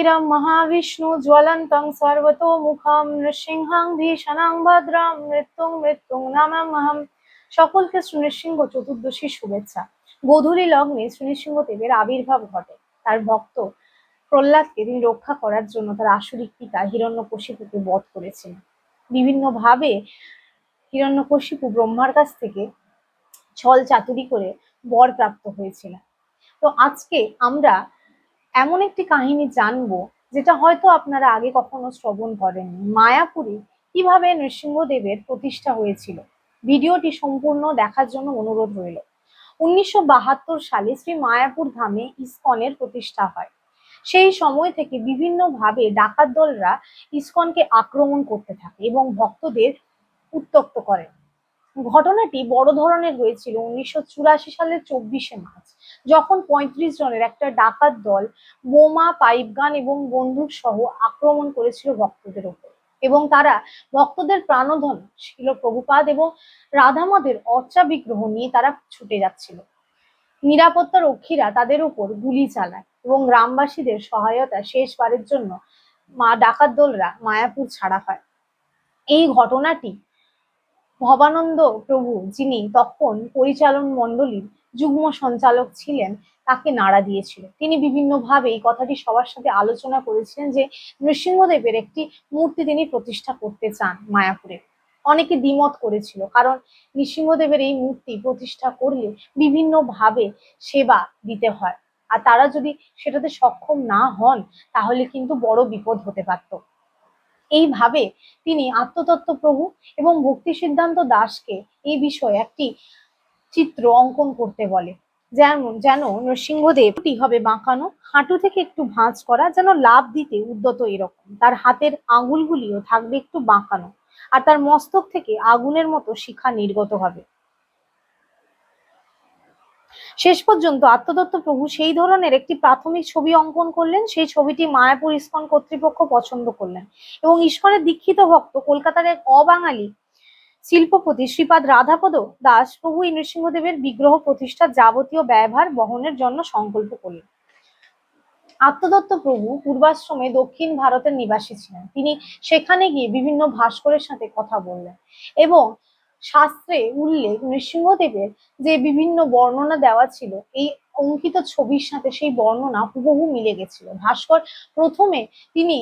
শক্তিরম মহাবিষ্ণু জ্বলন্তং সর্বতোমুখম নৃসিংহাং ভীষণাং ভদ্রাম মৃত্যুং মৃত্যুং নামামহম সকলকে শ্রীনৃসিংহ চতুর্দশীর শুভেচ্ছা। গোধূলি লগ্নে শ্রীনৃসিংহ দেবের আবির্ভাব ঘটে। তার ভক্ত প্রহ্লাদকে তিনি রক্ষা করার জন্য তার আসরিক পিতা হিরণ্যকশিপুকে বধ করেছিলেন বিভিন্নভাবে হিরণ্যকশিপু ব্রহ্মার কাছ থেকে ছল চাতুরি করে বর প্রাপ্ত হয়েছিলেন। তো আজকে আমরা এমন একটি কাহিনী জানব যেটা হয়তো আপনারা আগে কখনো শ্রবণ করেননি। মায়াপুরে কীভাবে নৃসিংহদেবের প্রতিষ্ঠা হয়েছিল? ভিডিওটি সম্পূর্ণ দেখার জন্য অনুরোধ রইল। উনিশশো বাহাত্তর সালে শ্রী মায়াপুর ধামে ইসকনের প্রতিষ্ঠা হয়। সেই সময় থেকে বিভিন্নভাবে ডাকাত দলরা ইসকনকে আক্রমণ করতে থাকে এবং ভক্তদের উত্তক্ত করে ঘটনাটি বড় ধরনের হয়েছিল উনিশশো চুরাশি সালের চব্বিশে মার্চ, যখন পঁয়ত্রিশ জনের একটা ডাকাত দল বোমা, পাইপগান এবং বন্দুক সহ আক্রমণ করেছিল ভক্তদের উপর এবং তারা ভক্তদের প্রাণধন ছিল প্রভুপাদ এবং রাধামাদের অর্চা বিগ্রহ নিয়ে তারা ছুটে যাচ্ছিল। নিরাপত্তা রক্ষীরা তাদের উপর গুলি চালায় এবং গ্রামবাসীদের সহায়তা শেষবারের জন্য মা ডাকাত দলরা মায়াপুর ছাড়া হয়। এই ঘটনাটি ভবানন্দ প্রভু যিনি তখন পরিচালন মণ্ডলীর যুগ্ম সঞ্চালক ছিলেন, তাকে নাড়া দিয়েছিল তিনি বিভিন্নভাবে এই কথাটি সবার সাথে আলোচনা করেছিলেন যে নৃসিংহদেবের একটি মূর্তি তিনি প্রতিষ্ঠা করতে চান মায়াপুরে। অনেকে দ্বিমত করেছিল, কারণ নৃসিংহদেবের এই মূর্তি প্রতিষ্ঠা করলে বিভিন্নভাবে সেবা দিতে হয়। আর তারা যদি সেটাতে সক্ষম না হন, তাহলে কিন্তু বড় বিপদ হতে পারত। এইভাবে তিনি আত্মতত্ত্ব প্রভু এবং ভক্তি সিদ্ধান্ত দাসকে এই বিষয়ে একটি চিত্র অঙ্কন করতে বলে। যেমন যেন নৃসিংহদেবটি হবে বাঁকানো, হাঁটু থেকে একটু ভাঁজ করা, যেন লাভ দিতে উদ্যত এরকম। তার হাতের আঙুলগুলিও থাকবে একটু বাঁকানো, আর তার মস্তক থেকে আগুনের মতো শিখা নির্গত হবে। শেষ পর্যন্ত আত্মদত্ত প্রভু সেই ধরনের একটি প্রাথমিক ছবি অঙ্কন করলেন, সেই ছবিটি মায়াপুর ইস্কন কর্তৃপক্ষ পছন্দ করলেন। এবং ইস্কনের দীক্ষিত ভক্ত, কলকাতার এক অবাঙালি শিল্পপতি শ্রীপাদ রাধাপদ দাস প্রভু নৃসিংহদেবের বিগ্রহ প্রতিষ্ঠার যাবতীয় ব্যয়ভার বহনের জন্য সংকল্প করলেন। আত্মদত্ত প্রভু পূর্বাশ্রমে দক্ষিণ ভারতের নিবাসী ছিলেন। তিনি সেখানে গিয়ে বিভিন্ন ভাস্করের সাথে কথা বললেন এবং শাস্ত্রে উল্লেখ নৃসিংহদেবের যে বিভিন্ন বর্ণনা দেওয়া ছিল, এই অঙ্কিত ছবির সাথে সেই বর্ণনা হুবহু মিলে গেছিল। ভাস্কর প্রথমে তিনি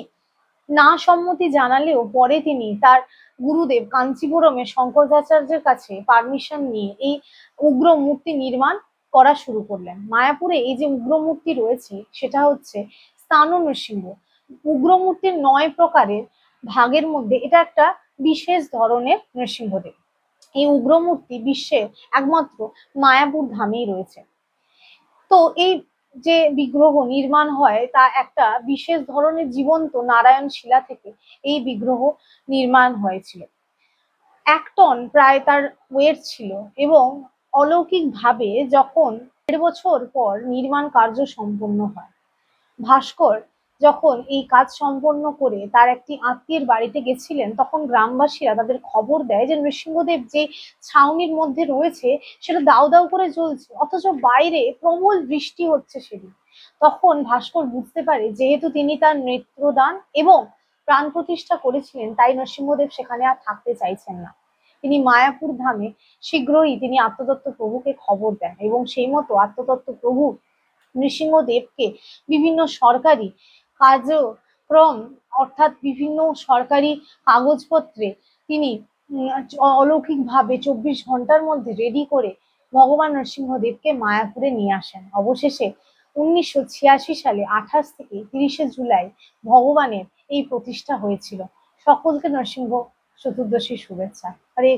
না সম্মতি জানালেও পরে তিনি তার গুরুদেব কাঞ্চিপুরমে শঙ্করাচার্যের কাছে পারমিশন নিয়ে এই উগ্র মূর্তি নির্মাণ করা শুরু করলেন। মায়াপুরে এই যে উগ্র মূর্তি রয়েছে, সেটা হচ্ছে স্থান নৃসিংহ। উগ্র মূর্তির নয় প্রকারের ভাগের মধ্যে এটা একটা বিশেষ ধরনের নৃসিংহদেব। এই উগ্র মূর্তি বিশ্বের একমাত্র মায়াপুর ধামেই রয়েছে। তো এই যে বিগ্রহ নির্মাণ হয়, তা একটা বিশেষ ধরনের জীবন্ত নারায়ণ শিলা থেকে এই বিগ্রহ নির্মাণ হয়েছিল। এক টন প্রায় তার ওয়েট ছিল এবং অলৌকিকভাবে যখন দেড় বছর পর নির্মাণ কার্য সম্পন্ন হয়। ভাস্কর যখন এই কাজ সম্পন্ন করে তার একটি আত্মীয়ের বাড়িতে গেছিলেন, তখন গ্রামবাসীরা তাদের খবর দেয় যে নৃসিংহদেব যে ছাউনির মধ্যে রয়েছে সেটা দাউ দাউ করে জ্বলছে, অথচ বাইরে প্রবল বৃষ্টি হচ্ছে সেদিন। তখন ভাস্কর বুঝতে পারে যেহেতু তিনি তার নেত্রদান এবং প্রাণ প্রতিষ্ঠা করেছিলেন, তাই নরসিংহদেব সেখানে আর থাকতে চাইছেন না। তিনি মায়াপুর ধামে শীঘ্রই তিনি আত্মদত্ত প্রভুকে খবর দেন এবং সেই মতো আত্মদত্ত প্রভু নৃসিংহদেবকে বিভিন্ন সরকারি কার্যক্রম অর্থাৎ বিভিন্ন সরকারি কাগজপত্রে তিনি অলৌকিকভাবে চব্বিশ ঘণ্টার মধ্যে রেডি করে ভগবান নরসিংহদেবকে মায়াপুরে নিয়ে আসেন। অবশেষে উনিশশো ছিয়াশি সালে আঠাশ থেকে তিরিশে জুলাই ভগবানের এই প্রতিষ্ঠা হয়েছিল। সকলকে নরসিংহ চতুর্দশী শুভেচ্ছা। হরে